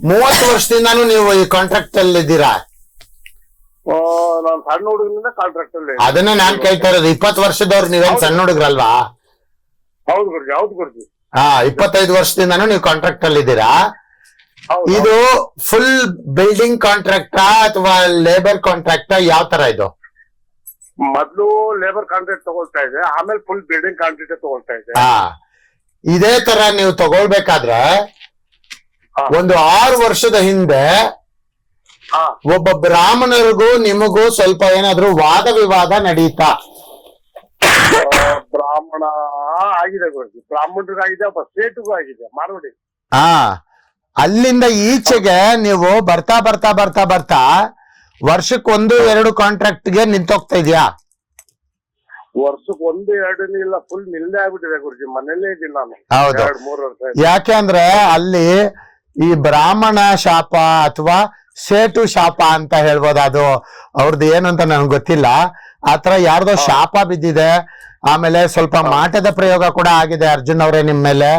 ಮೂವತ್ತು ವರ್ಷದಿಂದಾನು ನೀವು ಈ ಕಾಂಟ್ರಾಕ್ಟ್ ಅಲ್ಲಿ ಇದ್ದೀರಾ? ನಾನ್ ಸಣ್ಣ ಹುಡುಗನಿಂದ ಕಾಂಟ್ರಾಕ್ಟ್ ಅಲ್ಲಿ ಅದನ್ನ ನಾನ್ ಕೇಳ್ತಾ ಇರೋದು. ಇಪ್ಪತ್ತು ವರ್ಷದವ್ರು ನೀವೇನ್ ಸಣ್ಣ ಹುಡುಗ್ರಲ್ವಾ? ಹೌದು ಗುರುಜಿ ಹೌದು ಗುರುಜಿ. ಹಾ ಇಪ್ಪತ್ತೈದು ವರ್ಷದಿಂದಾನು ನೀವು ಕಾಂಟ್ರಾಕ್ಟ್ ಅಲ್ಲಿ ಇದ್ದೀರಾ? ಇದು ಫುಲ್ ಬಿಲ್ಡಿಂಗ್ ಕಾಂಟ್ರಾಕ್ಟಾ ಅಥವಾ ಲೇಬರ್ ಕಾಂಟ್ರಾಕ್ಟಾ ಯಾವ ತರ ಇದು? ಮೊದಲು ಲೇಬರ್ ಕಾಂಟ್ರಾಕ್ಟ್ ತಗೊಳ್ತಾ ಇದೆ ಆಮೇಲೆ ಫುಲ್ ಬಿಲ್ಡಿಂಗ್ ಕಾಂಟ್ರಾಕ್ಟ್ ತಗೊಳ್ತಾ ಇದೆ ಇದೇ ತರ ನೀವು ತಗೊಳ್ಬೇಕಾದ್ರೆ. ಒಂದು ಆರು ವರ್ಷದ ಹಿಂದೆ ಒಬ್ಬ ಬ್ರಾಹ್ಮಣರಿಗೂ ನಿಮಗೂ ಸ್ವಲ್ಪ ಏನಾದ್ರೂ ವಾದ ವಿವಾದ ನಡೀತಾ? ಬ್ರಾಹ್ಮಣ ಆಗಿದೆ ಗುರುಜಿ. ಬ್ರಾಹ್ಮಣರಿಗಾಗಿದೆ ಒಬ್ಬ ಸ್ಟೇಟ್ಗೂ ಆಗಿದೆ ಮಾರ್ವಡಿ. ಹಾ. ಅಲ್ಲಿಂದ ಈಚೆಗೆ ನೀವು ಬರ್ತಾ ಬರ್ತಾ ಬರ್ತಾ ಬರ್ತಾ ವರ್ಷಕ್ಕೆ ಒಂದು ಎರಡು ಕಾಂಟ್ರಾಕ್ಟ್ಗೆ ನಿಂತೋಗ್ತಾ ಇದೆಯಾ ವರ್ಷಕ್ಕೆ ಒಂದು ಎರಡು ಇಲ್ಲ ಫುಲ್ ನಿಲ್ದೇ ಆಗ್ಬಿಟ್ಟಿದೆ ಗುರುಜಿ. ಮನೇಲೇ ಇದ್ದೀನಿ ನಾನು. ಹೌದು. ಎರಡ್ ಮೂರ್ ವರ್ಷ ಆಯ್ತು. ಯಾಕೆ ಅಂದ್ರೆ ಅಲ್ಲಿ ಈ ಬ್ರಾಹ್ಮಣ ಶಾಪ ಅಥವಾ ಸೇಟು ಶಾಪ ಅಂತ ಹೇಳ್ಬೋದು ಅದು. ಅವ್ರದ್ದು ಏನು ಅಂತ ನನಗೆ ಗೊತ್ತಿಲ್ಲ. ಆತರ ಯಾರ್ದೋ ಶಾಪ ಬಿದ್ದಿದೆ. ಆಮೇಲೆ ಸ್ವಲ್ಪ ಮಾಟದ ಪ್ರಯೋಗ ಕೂಡ ಆಗಿದೆ ಅರ್ಜುನ್ ಅವರೇ ನಿಮ್ ಮೇಲೆ.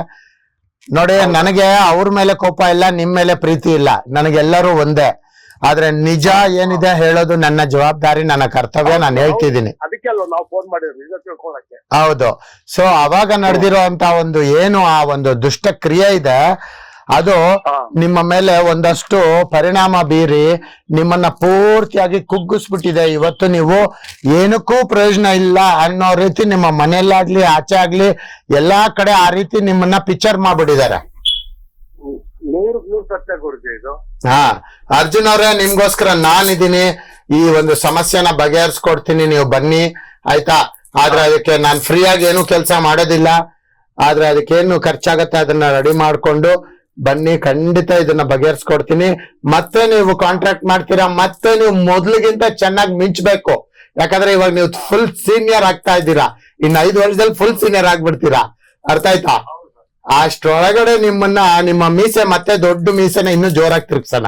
ನೋಡಿ ನನಗೆ ಅವ್ರ ಮೇಲೆ ಕೋಪ ಇಲ್ಲ ನಿಮ್ ಮೇಲೆ ಪ್ರೀತಿ ಇಲ್ಲ. ನನಗೆಲ್ಲರೂ ಒಂದೇ. ಆದ್ರೆ ನಿಜ ಏನಿದೆ ಹೇಳೋದು ನನ್ನ ಜವಾಬ್ದಾರಿ ನನ್ನ ಕರ್ತವ್ಯ ನಾನು ಹೇಳ್ತಿದ್ದೀನಿ. ಹೌದು. ಸೊ ಅವಾಗ ನಡೆದಿರೋ ಅಂತ ಒಂದು ಏನು ಆ ಒಂದು ದುಷ್ಟ ಕ್ರಿಯೆ ಇದೆ ಅದು ನಿಮ್ಮ ಮೇಲೆ ಒಂದಷ್ಟು ಪರಿಣಾಮ ಬೀರಿ ನಿಮ್ಮನ್ನ ಪೂರ್ತಿಯಾಗಿ ಕುಗ್ಗಿಸ್ಬಿಟ್ಟಿದೆ. ಇವತ್ತು ನೀವು ಏನಕ್ಕೂ ಪ್ರಯೋಜನ ಇಲ್ಲ ಅನ್ನೋ ರೀತಿ ನಿಮ್ಮ ಮನೆಯಲ್ಲಾಗ್ಲಿ ಆಚೆ ಆಗ್ಲಿ ಎಲ್ಲಾ ಕಡೆ ಆ ರೀತಿ ನಿಮ್ಮನ್ನ ಪಿಕ್ಚರ್ ಮಾಡ್ಬಿಟ್ಟಿದ್ದಾರೆ. ಹಾ. ಅರ್ಜುನ್ ಅವ್ರೆ ನಿಮ್ಗೋಸ್ಕರ ನಾನಿದ್ದೀನಿ. ಈ ಒಂದು ಸಮಸ್ಯೆನ ಬಗೆಹರಿಸ್ಕೊಡ್ತೀನಿ. ನೀವು ಬನ್ನಿ. ಆಯ್ತಾ? ಆದ್ರೆ ಅದಕ್ಕೆ ನಾನು ಫ್ರೀ ಆಗಿ ಏನು ಕೆಲಸ ಮಾಡೋದಿಲ್ಲ. ಆದ್ರೆ ಅದಕ್ಕೇನು ಖರ್ಚಾಗತ್ತೆ ಅದನ್ನ ರೆಡಿ ಮಾಡ್ಕೊಂಡು ಬನ್ನಿ ಖಂಡಿತ ಇದನ್ನ ಬಗೆಹರಿಸ್ಕೊಡ್ತೀನಿ. ಮತ್ತೆ ನೀವು ಕಾಂಟ್ರಾಕ್ಟ್ ಮಾಡ್ತೀರಾ ಮತ್ತೆ ನೀವು ಮೊದ್ಲಿಗಿಂತ ಚೆನ್ನಾಗಿ ಮಿಂಚ್ಬೇಕು. ಯಾಕಂದ್ರೆ ಇವಾಗ ನೀವು ಫುಲ್ ಸೀನಿಯರ್ ಆಗ್ತಾ ಇದ್ದೀರಾ. ಇನ್ನು ಐದು ವರ್ಷದಲ್ಲಿ ಫುಲ್ ಸೀನಿಯರ್ ಆಗ್ಬಿಡ್ತೀರಾ. ಅರ್ಥ ಆಯ್ತಾ? ಅಷ್ಟೊಳಗಡೆ ನಿಮ್ಮನ್ನ ನಿಮ್ಮ ಮೀಸೆ ಮತ್ತೆ ದೊಡ್ಡ ಮೀಸೆನ ಇನ್ನೂ ಜೋರಾಗಿ ತಿರ್ಗ್ಸೋಣ